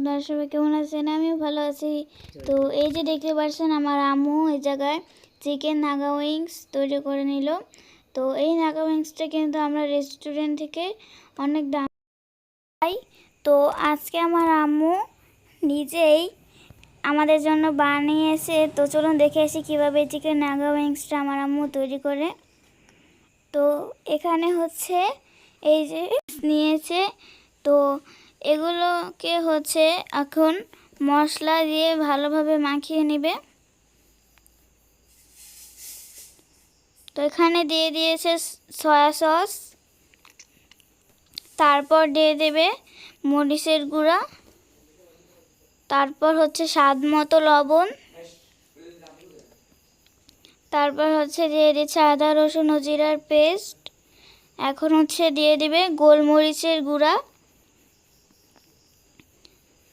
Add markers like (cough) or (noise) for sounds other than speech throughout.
আপনারা সবাই কেমন আছেন? আমিও ভালো আছি। তো এই যে দেখতে পাচ্ছেন আমার আম্মু এই জায়গায় চিকেন নাগা উইংস তৈরি করে নিল। তো এই নাগা উইংসটা কিন্তু আমরা রেস্টুরেন্ট থেকে অনেক দাম পাই। তো আজকে আমার আম্মু নিজেই আমাদের জন্য বানিয়েছে। তো চলুন দেখে আসি কীভাবে চিকেন নাগা উইংসটা আমার আম্মু তৈরি করে। তো এখানে হচ্ছে এই যে নিয়েছে। তো এগুলোকে হচ্ছে এখন মশলা দিয়ে ভালোভাবে মাখিয়ে নেবে। তো এখানে দিয়ে দিয়েছে সয়া সস। তারপর দিয়ে দেবে মরিচের গুঁড়া। তারপর হচ্ছে স্বাদ মতো লবণ। তারপর হচ্ছে দিয়ে দিচ্ছে আদা, রসুন ও জিরার পেস্ট। এখন হচ্ছে দিয়ে দিবে গোলমরিচের গুঁড়া।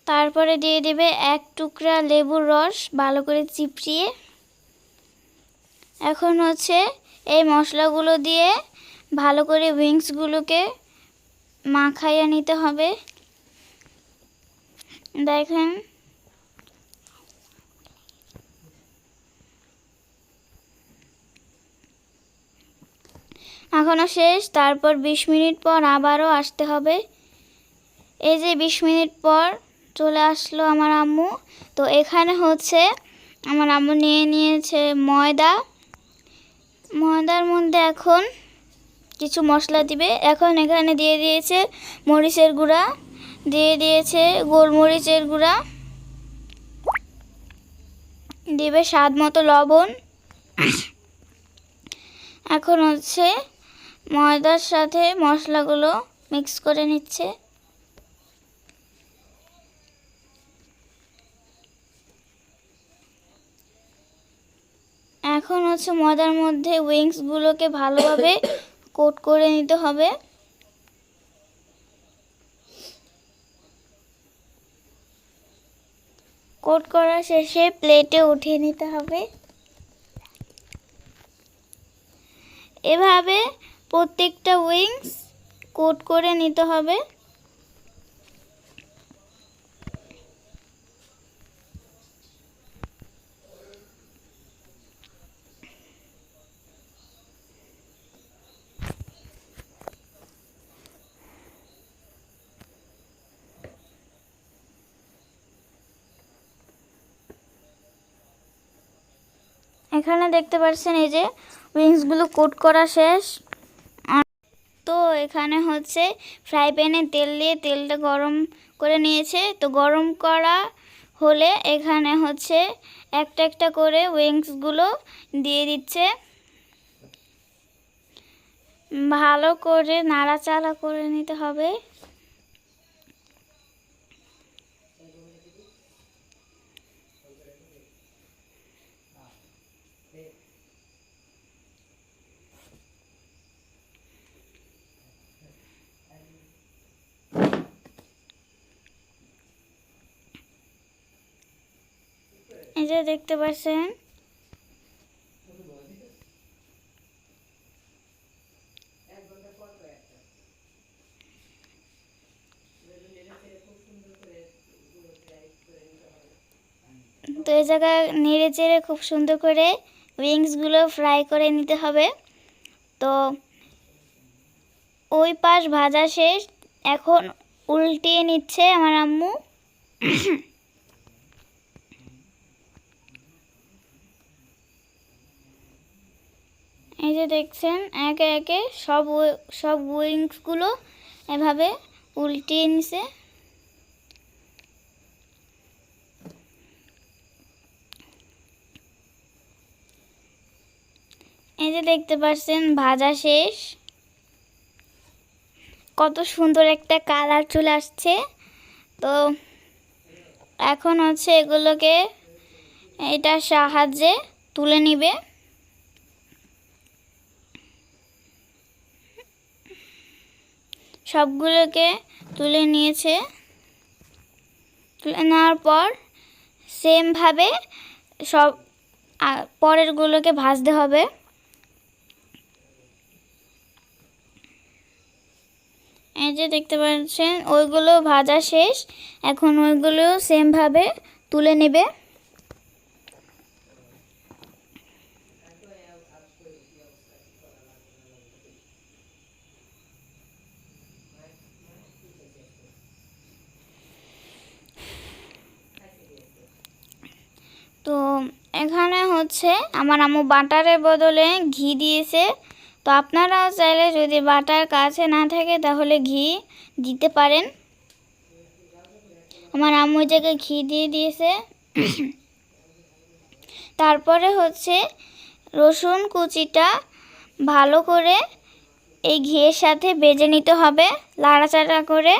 তারপরে দিয়ে দেবে এক টুকরা লেবুর রস, ভালো করে চিপড়িয়ে এখন হচ্ছে এই মশলাগুলো দিয়ে ভালো করে উইংসগুলোকে মাখাইয়ে নিতে হবে। দেখেন। এখনও শেষ, তারপর বিশ মিনিট পর আবারও আসতে হবে। এই যে বিশ মিনিট পর চলে আসলো আমার আম্মু। তো এখানে হচ্ছে আমার আম্মু নিয়ে নিয়েছে ময়দা। ময়দার মধ্যে এখন কিছু মশলা দিবে। এখন এখানে দিয়ে দিয়েছে মরিচের গুঁড়া, দিয়ে দিয়েছে গোলমরিচের গুঁড়া, দিবে স্বাদ মতো লবণ। এখন হচ্ছে ময়দার সাথে মশলাগুলো মিক্স করে নিচ্ছে। এখন হচ্ছে ময়দার মধ্যে উইংসগুলোকে ভালোভাবে (coughs) কোট করে নিতে হবে। কোট করা শেষে প্লেটে উঠিয়ে নিতে হবে। এভাবে প্রত্যেকটা উইংস কোট করে নিতে হবে। এখানে দেখতে পাচ্ছেন এই যে উইংসগুলো কোট করা শেষ। তো এখানে হচ্ছে ফ্রাই প্যানে তেল দিয়ে তেলটা গরম করে নিয়েছে। তো গরম করা হলে এখানে হচ্ছে একটা একটা করে উইংসগুলো দিয়ে দিচ্ছে। ভালো করে নাড়াচাড়া করে নিতে হবে। যে দেখতে পাচ্ছেন, তো এই জায়গায় নেড়ে চেড়ে খুব সুন্দর করে উইংসগুলো ফ্রাই করে নিতে হবে। তো ওই পাশ ভাজা শেষ, এখন উল্টিয়ে নিচ্ছে আমার আম্মু। এই যে দেখছেন, একে একে সব সব উইংসগুলো এভাবে উল্টিয়ে নিছে। এই যে দেখতে পাচ্ছেন, ভাজা শেষ। কত সুন্দর একটা কালার চলে আসছে। তো এখন হচ্ছে এগুলোকে এটার সাহায্যে তুলে নিবে। সবগুলোকে তুলে নিয়েছে। তুলে নেওয়ার পর সেমভাবে সব পরেরগুলোকে ভাজতে হবে। এই যে দেখতে পাচ্ছেন, ওইগুলো ভাজা শেষ। এখন ওইগুলো সেমভাবে তুলে নেবে। তো এখানে হচ্ছে আমার আম্মু বাটারের বদলে ঘি দিয়েছে। তো আপনারাও চাইলে যদি বাটার কাছে না থাকে তাহলে ঘি দিতে পারেন। আমার আম্মু জায়গায় ঘি দিয়ে দিয়েছে। তারপরে হচ্ছে রসুন কুচিটা ভালো করে এই ঘিয়ের সাথে বেজে নিতে হবে, লাড়াচাড়া করে।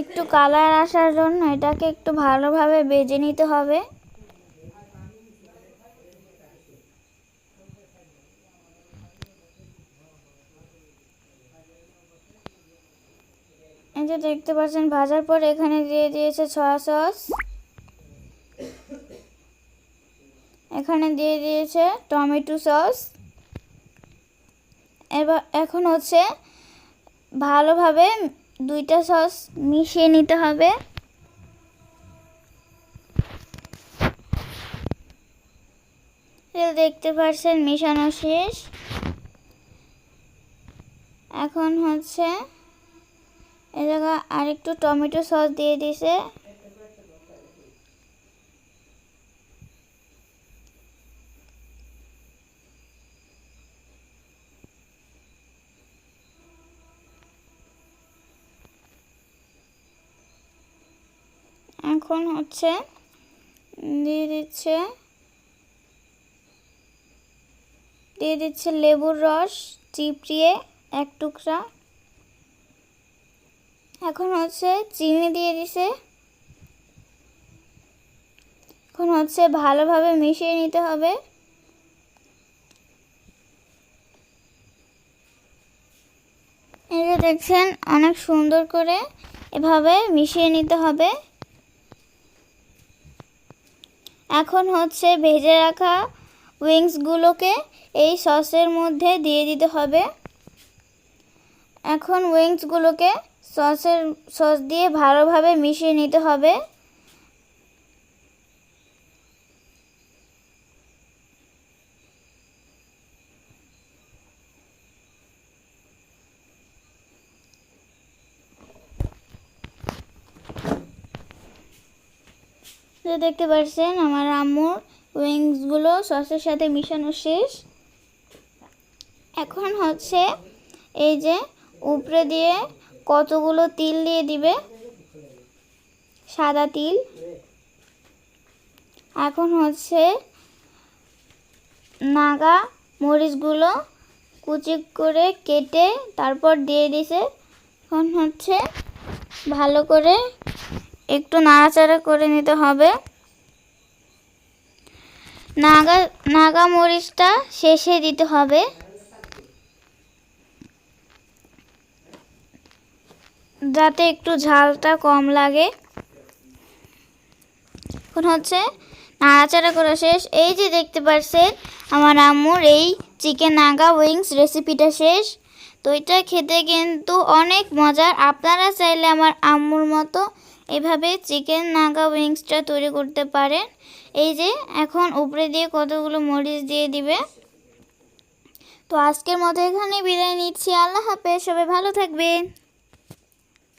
একটু কালার আসার জন্য এটাকে একটু ভালোভাবে বেজে নিতে হবে। এই যে দেখতে পাচ্ছেন, ভাজার পর এখানে দিয়ে দিয়েছে সয়া সস এখানে দিয়ে দিয়েছে টমেটো সস এবার এখন হচ্ছে ভালোভাবে দুইটা সস মিশিয়ে নিতে হবে। দেখতে পাচ্ছেন মিশানো শেষ। এখন হচ্ছে এ জায়গায় আরেকটু টমেটো সস দিয়ে দিছে। এখন হচ্ছে দিয়ে দিচ্ছে দিয়ে দিচ্ছে লেবুর রস, চিপড়িয়ে এক টুকরা। এখন হচ্ছে চিনি দিয়ে দিছে। এখন হচ্ছে ভালোভাবে মিশিয়ে নিতে হবে। এই যে দেখছেন, অনেক সুন্দর করে এভাবে মিশিয়ে নিতে হবে। এখন হচ্ছে ভেজে রাখা উইংসগুলোকে এই সসের মধ্যে দিয়ে দিতে হবে। এখন উইংসগুলোকে সসের, সস দিয়ে ভালোভাবে মিশিয়ে নিতে হবে। তো দেখতে পাচ্ছেন আমার আম্মুর উইংসগুলো সসের সাথে মিশানো শেষ। এখন হচ্ছে এই যে উপরে দিয়ে কতগুলো তিল দিয়ে দিবে? সাদা তিল। এখন হচ্ছে নাগা মরিচগুলো কুচি করে কেটে তারপর দিয়ে দিছে। এখন হচ্ছে ভালো করে একটু নাড়াচাড়া করে নিতে হবে। নাগা নাগা মরিচটা শেষে দিতে হবে। যাতে একটু ঝালটা কম লাগে। এখন হচ্ছে নাড়াচাড়া করা শেষ। এই যে দেখতে পাচ্ছেন আমার আম্মুর এই চিকেন নাগা উইংস রেসিপিটা শেষ। তো এটা খেতে কিন্তু অনেক মজার। আপনারা চাইলে আমার আম্মুর মতো এভাবে চিকেন নাগা উইংসটা তৈরি করতে পারেন। এই যে, এখন উপরে দিয়ে কতগুলো মরিচ দিয়ে দিবে। তো আজকের মতো এখানে বিদায় নিচ্ছি। আল্লাহ হাফেজ, সবাই ভালো থাকবেন।